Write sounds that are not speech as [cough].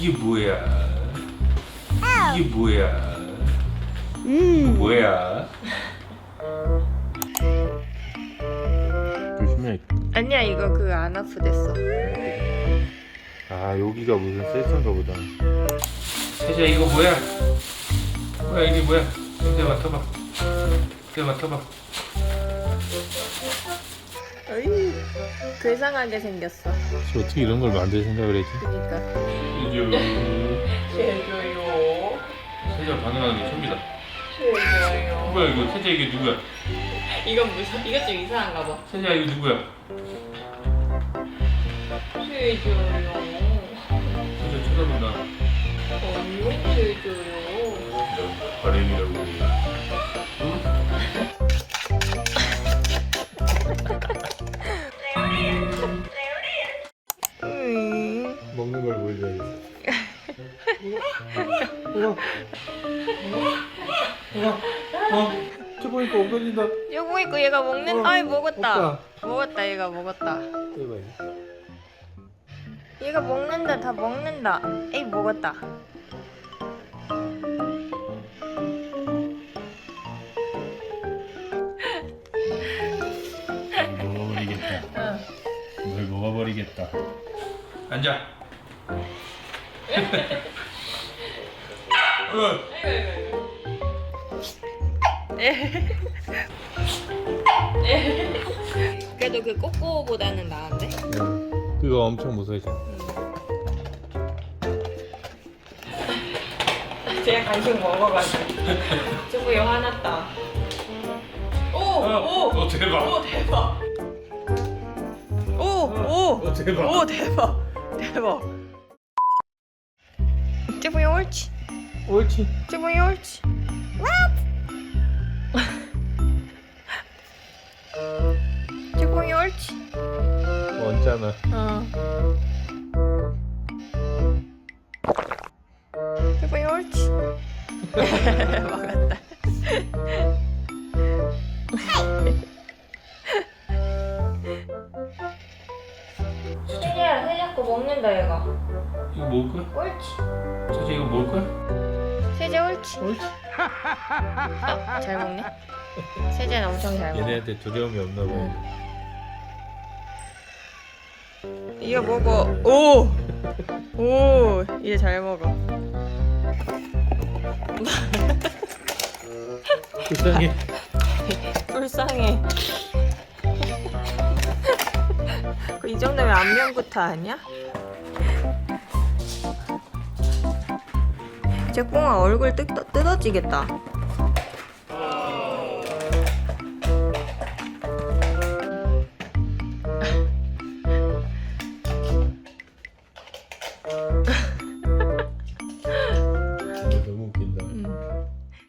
이게 뭐야? 이게 뭐야? 음. 뭐야? 조심해. 아니야 이거 그 안 아프댔어. 아 여기가 무슨 센서인가 보다. 세자 이거 뭐야? 뭐야 이게 뭐야? 세자 맡아봐. 세자 맡아봐. 어이. 괴상하게 생겼어. 저 어떻게 이런 걸 만들 생각을 했지? 그니까. 세조. 세자 반응하는 게 처음이다. 최고요. 뭐야 이거 세자 이게 누구야? 이건 무슨 이것 좀 이상한가 봐. 세자 이거 누구야? 최고요. 세자 쳐다본다. 언니 최고요. 바램이라고. 우와. 우와. 우와. 저거 이거 엉덩이다. 요거 있고 얘가 먹는. 어, 아이 먹었다. 먹었다 얘가 먹었다. 이거 얘가 먹는다 다 먹는다. 에이 먹었다. 먹어버리겠다. 뭘 먹어버리겠다. 앉아. [laughs] 어. 그래도 그 꼬꼬보다는 나은데. 그거 엄청 무서워했잖아. 제가 간식 먹어가지고. 저거 영 화났다. 오! 어, 어, 대박. 오 대박. 오! 오! 어, 대박. 오 대박. 대박. 저거 영 옳지. 옳지. 영 옳지. 저거 영 [laughs] 옳지. 원잖아. 어. 영 옳지. 막았다. 세리야, 세리 자꾸 먹는다 얘가. 이거 먹을 거야? 옳지. 사실 이거 먹을 거야? 세제 옳지. 옳지. 어, 잘 먹네. 세제는 엄청 잘 먹어. 얘네한테 두려움이 없나 봐. 이거 먹어. 오, 오, 이제 잘 먹어. 불쌍해. 불쌍해. 그 이 정도면 안면부터 아니야? 저 뽕아 얼굴 뜯, 뜯어지겠다.